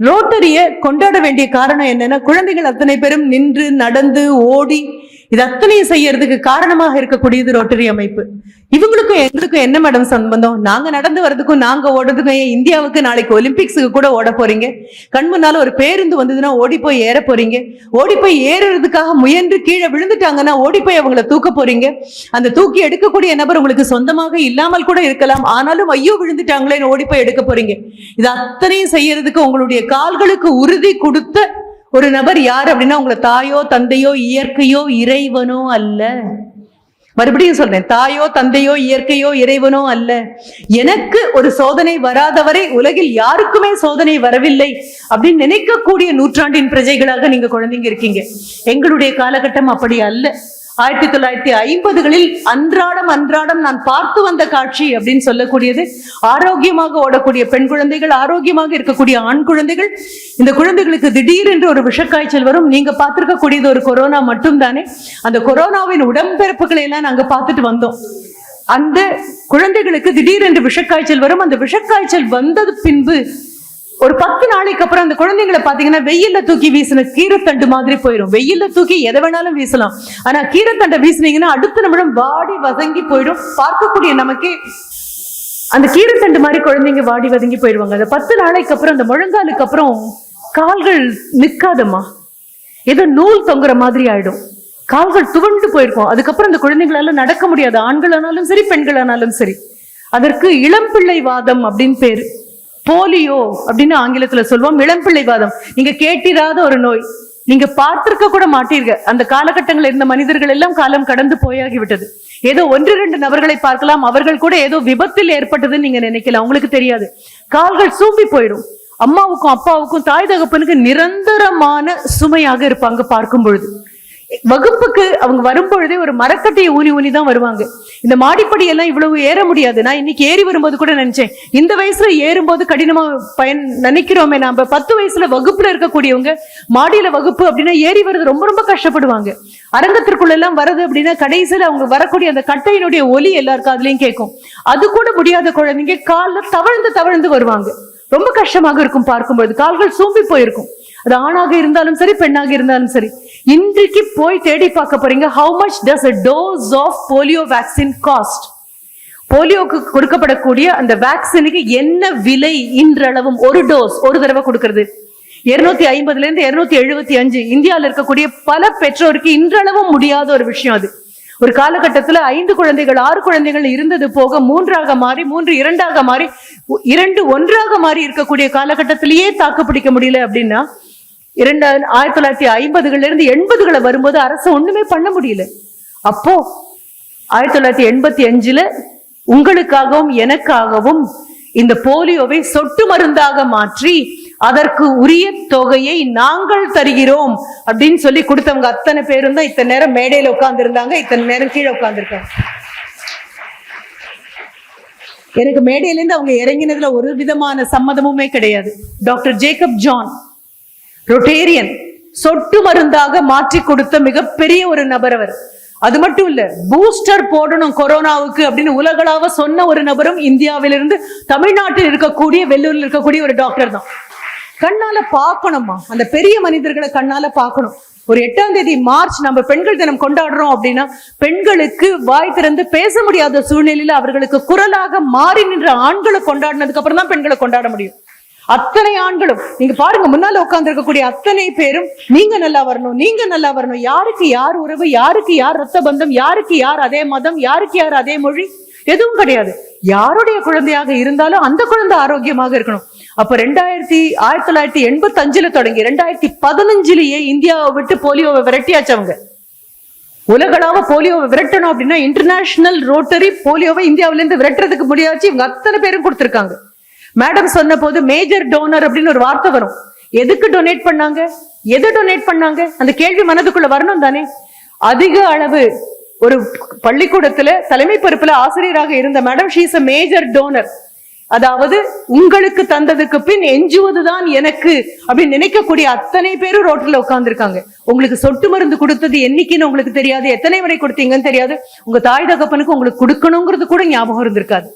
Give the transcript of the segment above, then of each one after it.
ரோட்டரியை கொண்டாட வேண்டிய காரணம் என்னன்னா குழந்தைகள் அத்தனை பேரும் நின்று நடந்து ஓடி இது அத்தனையும் செய்யறதுக்கு காரணமாக இருக்கக்கூடியது ரோட்டரி அமைப்பு. இவங்களுக்கும் எங்களுக்கும் என்ன மேடம் சம்பந்தம்? நாங்க நடந்து வர்றதுக்கும் நாங்க ஓடுறதுக்கும் ஏன் இந்தியாவுக்கு நாளைக்கு ஒலிம்பிக்ஸுக்கு கூட ஓட போறீங்க? கண் முன்னால ஒரு பேருந்து வந்ததுன்னா ஓடி போய் ஏற போறீங்க. ஓடி போய் ஏறுறதுக்காக முயன்று கீழே விழுந்துட்டாங்கன்னா ஓடி போய் அவங்கள தூக்க போறீங்க. அந்த தூக்கி எடுக்கக்கூடிய நபர் உங்களுக்கு சொந்தமாக இல்லாமல் கூட இருக்கலாம். ஆனாலும் ஐயோ விழுந்துட்டாங்களேன்னு ஓடி போய் எடுக்க போறீங்க. இது அத்தனையும் செய்யறதுக்கு உங்களுடைய கால்களுக்கு உறுதி கொடுத்த ஒரு நபர் யார் அப்படின்னா உங்களை தாயோ தந்தையோ இயற்கையோ இறைவனோ அல்ல. மறுபடியும் சொல்றேன் தாயோ தந்தையோ இயற்கையோ இறைவனோ அல்ல. எனக்கு ஒரு சோதனை வராதவரை உலகில் யாருக்குமே சோதனை வரவில்லை அப்படின்னு நினைக்கக்கூடிய நூற்றாண்டின் பிரஜைகளாக நீங்க குழந்தைங்க இருக்கீங்க. எங்களுடைய காலகட்டம் அப்படி அல்ல. ஆயிரத்தி தொள்ளாயிரத்தி ஐம்பதுகளில் அன்றாடம் அன்றாடம் நான் பார்த்து வந்த காட்சி அப்படின்னு சொல்லக்கூடியது. ஆரோக்கியமாக ஓடக்கூடிய பெண் குழந்தைகள் ஆரோக்கியமாக இருக்கக்கூடிய ஆண் குழந்தைகள் இந்த குழந்தைகளுக்கு திடீரென்று ஒரு விஷக்காய்ச்சல் வரும். நீங்க பார்த்திருக்கக்கூடியது ஒரு கொரோனா மட்டும்தானே. அந்த கொரோனாவின் உடம்பிறப்புகளை எல்லாம் நாங்க பார்த்துட்டு வந்தோம். அந்த குழந்தைகளுக்கு திடீரென்று விஷக்காய்ச்சல் வரும். அந்த விஷக்காய்ச்சல் வந்தது பின்பு ஒரு பத்து நாளைக்கு அப்புறம் அந்த குழந்தைங்களை பாத்தீங்கன்னா வெயில்ல தூக்கி வீசின கீரைத்தண்டு மாதிரி போயிடும் வெயில்ல தூக்கி எதை வேணாலும் வீசலாம். ஆனா கீரைத்தண்டை வீசினீங்கன்னா அடுத்த நிமிடம் வாடி வதங்கி போயிடும். பார்க்கக்கூடிய நமக்கே அந்த கீரைத்தண்டு மாதிரி குழந்தைங்க வாடி வதங்கி போயிடுவாங்க. அந்த பத்து நாளைக்கு அப்புறம் அந்த முழங்காலுக்கு அப்புறம் கால்கள் நிற்காதம்மா. ஏதோ நூல் தொங்குற மாதிரி ஆயிடும். கால்கள் துவண்டு போயிருக்கும். அதுக்கப்புறம் அந்த குழந்தைங்களால நடக்க முடியாது. ஆண்களானாலும் சரி பெண்களானாலும் சரி. அதற்கு இளம்பிள்ளை வாதம் அப்படின்னு பேரு. போலியோ அப்படின்னு ஆங்கிலத்துல சொல்லுவோம் இளம்பிள்ளை வாதம் நீங்க கேட்டிராத ஒரு நோய். நீங்க பார்த்திருக்க கூட மாட்டீர்கள். அந்த காலகட்டங்கள் இருந்த மனிதர்கள் எல்லாம் காலம் கடந்து போயாகி விட்டது ஏதோ ஒன்று ரெண்டு நபர்களை பார்க்கலாம். அவர்கள் கூட ஏதோ விபத்தில் ஏற்பட்டதுன்னு நீங்க நினைக்கலாம். உங்களுக்கு தெரியாது. கால்கள் சூம்பி போயிடும். அம்மாவுக்கும் அப்பாவுக்கும் தாய் தகப்பனுக்கு நிரந்தரமான சுமையாக இருப்பாங்க பார்க்கும் பொழுது. வகுப்புக்கு அவங்க வரும்பொழுதே ஒரு மரக்கட்டையை ஊனி ஊனி தான் வருவாங்க. இந்த மாடிப்படி எல்லாம் இவ்வளவு ஏற முடியாது. நான் இன்னைக்கு ஏறி வரும்போது கூட நினைச்சேன். இந்த வயசுல ஏறும்போது கடினமா பயன் நினைக்கிறோமே நாம. பத்து வயசுல வகுப்புல இருக்கக்கூடியவங்க மாடியில வகுப்பு அப்படின்னா ஏறி வர்றது ரொம்ப ரொம்ப கஷ்டப்படுவாங்க. அரங்கத்திற்குள்ள எல்லாம் வர்றது அப்படின்னா கடைசியில அவங்க வரக்கூடிய அந்த கட்டையினுடைய ஒலி எல்லாருக்கும் அதுலயும் கேட்கும். அது கூட முடியாத குழந்தைங்க கால்ல தவழ்ந்து தவழ்ந்து வருவாங்க. ரொம்ப கஷ்டமாக இருக்கும் பார்க்கும்போது கால்கள் சூம்பி போயிருக்கும். அது ஆணாக இருந்தாலும் சரி பெண்ணாக இருந்தாலும் சரி. இன்றைக்கு போய் தேடி பார்க்க போறீங்க. How much does a dose of polio vaccine cost போலியோக்கு கொடுக்கப்படக்கூடிய அந்த வேக்சினுக்கு என்ன விலை இன்றளவும் ஒரு டோஸ் ஒரு தடவை கொடுக்கறது? இருநூத்தி ஐம்பதுல இருந்து இருநூத்தி எழுபத்தி அஞ்சு. இந்தியாவில் இருக்கக்கூடிய பல பெற்றோருக்கு இன்றளவும் முடியாத ஒரு விஷயம் அது. ஒரு காலகட்டத்துல ஐந்து குழந்தைகள் ஆறு குழந்தைகள் இருந்தது போக மூன்றாக மாறி மூன்று இரண்டாக மாறி இரண்டு ஒன்றாக மாறி இருக்கக்கூடிய காலகட்டத்திலேயே தாக்கு பிடிக்க முடியல அப்படின்னா இரண்டு ஆயிரத்தி தொள்ளாயிரத்தி ஐம்பதுகள்ல இருந்து எண்பதுகளை வரும்போது அரசு ஒண்ணுமே பண்ண முடியல. அப்போ ஆயிரத்தி தொள்ளாயிரத்தி எண்பத்தி அஞ்சுல உங்களுக்காகவும் எனக்காகவும் இந்த போலியோவை சொட்டு மருந்தாக மாற்றி அதற்கு உரிய தொகையை நாங்கள் தருகிறோம் அப்படின்னு சொல்லி கொடுத்தவங்க அத்தனை பேரும் தான் இத்தனை நேரம் மேடையில உட்கார்ந்து இருந்தாங்க இத்தனை நேரம் கீழே உட்காந்துருக்காங்க எனக்கு மேடையிலேருந்து அவங்க இறங்கினதுல ஒரு விதமான சம்மதமுமே கிடையாது. டாக்டர் ஜேக்கப் ஜான் ரொட்டேரியன் சொட்டு மருந்தாக மாற்றி கொடுத்த மிகப்பெரிய ஒரு நபர் அவர். அது மட்டும் இல்ல பூஸ்டர் போடணும் கொரோனாவுக்கு அப்படின்னு உலகளாவ சொன்ன ஒரு நபரும் இந்தியாவிலிருந்து தமிழ்நாட்டில் இருக்கக்கூடிய வெள்ளூரில் இருக்கக்கூடிய ஒரு டாக்டர் தான். கண்ணால பார்க்கணுமா அந்த பெரிய மனிதர்களை கண்ணால பார்க்கணும். ஒரு எட்டாம் தேதி மார்ச் நம்ம பெண்கள் தினம் கொண்டாடுறோம் அப்படின்னா பெண்களுக்கு வாய் திறந்து பேச முடியாத சூழ்நிலையில அவர்களுக்கு குரலாக மாறி நின்ற ஆண்களை கொண்டாடினதுக்கு அப்புறம் தான் பெண்களை கொண்டாட முடியும். அத்தனை ஆண்களும் நீங்க பாருங்க முன்னால உட்கார்ந்து இருக்கக்கூடிய அத்தனை பேரும் நீங்க நல்லா வரணும் நீங்க நல்லா வரணும். யாருக்கு யார் உறவு யாருக்கு யார் ரத்த பந்தம் யாருக்கு யார் அதே மதம் யாருக்கு யார் அதே மொழி? எதுவும் கிடையாது. யாருடைய குழந்தையாக இருந்தாலும் அந்த குழந்தை ஆரோக்கியமாக இருக்கணும். அப்ப ரெண்டாயிரத்தி ஆயிரத்தி தொள்ளாயிரத்தி எண்பத்தி அஞ்சுல தொடங்கி ரெண்டாயிரத்தி பதினஞ்சுலயே இந்தியாவை விட்டு போலியோவை விரட்டியாச்சவங்க உலகளாவ போலியோவை விரட்டணும் அப்படின்னா இன்டர்நேஷனல் ரோட்டரி போலியோவை இந்தியாவில இருந்து விரட்டுறதுக்கு முடியாச்சு. இவங்க அத்தனை பேரும் கொடுத்திருக்காங்க. மேடம் சொன்ன போது மேஜர் டோனர் அப்படின்னு ஒரு வார்த்தை வரும். எதுக்கு டொனேட் பண்ணாங்க? எதை டொனேட் பண்ணாங்க? அந்த கேள்வி மனதுக்குள்ள வரணும் தானே. அதிக அளவு ஒரு பள்ளிக்கூடத்துல தலைமை பொறுப்புல ஆசிரியராக இருந்த madam she's a major donor அதாவது உங்களுக்கு தந்ததுக்கு பின் எஞ்சுவதுதான் எனக்கு அப்படின்னு நினைக்கக்கூடிய அத்தனை பேரும் ரோட்டில் உட்காந்துருக்காங்க உங்களுக்கு சொட்டு மருந்து கொடுத்தது என்னைக்குன்னு உங்களுக்கு தெரியாது. எத்தனை முறை கொடுத்தீங்கன்னு தெரியாது. உங்க தாய் தகப்பனுக்கு உங்களுக்கு கொடுக்கணுங்கிறது கூட ஞாபகம் இருந்திருக்காது.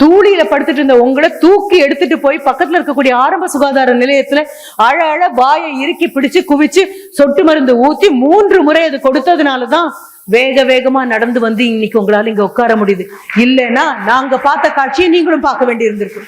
தூளியில படுத்துட்டு இருந்த உங்களை தூக்கி எடுத்துட்டு போய் பக்கத்துல இருக்கக்கூடிய ஆரம்ப சுகாதார நிலையத்துல அழ அழ வாயை இறுக்கி பிடிச்சு குவிச்சு சொட்டு மருந்து ஊத்தி மூன்று முறை அது கொடுத்ததுனாலதான் வேக வேகமா நடந்து வந்து இன்னைக்கு உங்களால இங்க உட்கார முடியுது. இல்லைன்னா நாங்க பார்த்த காட்சியை நீங்களும் பார்க்க வேண்டி இருந்திருக்கு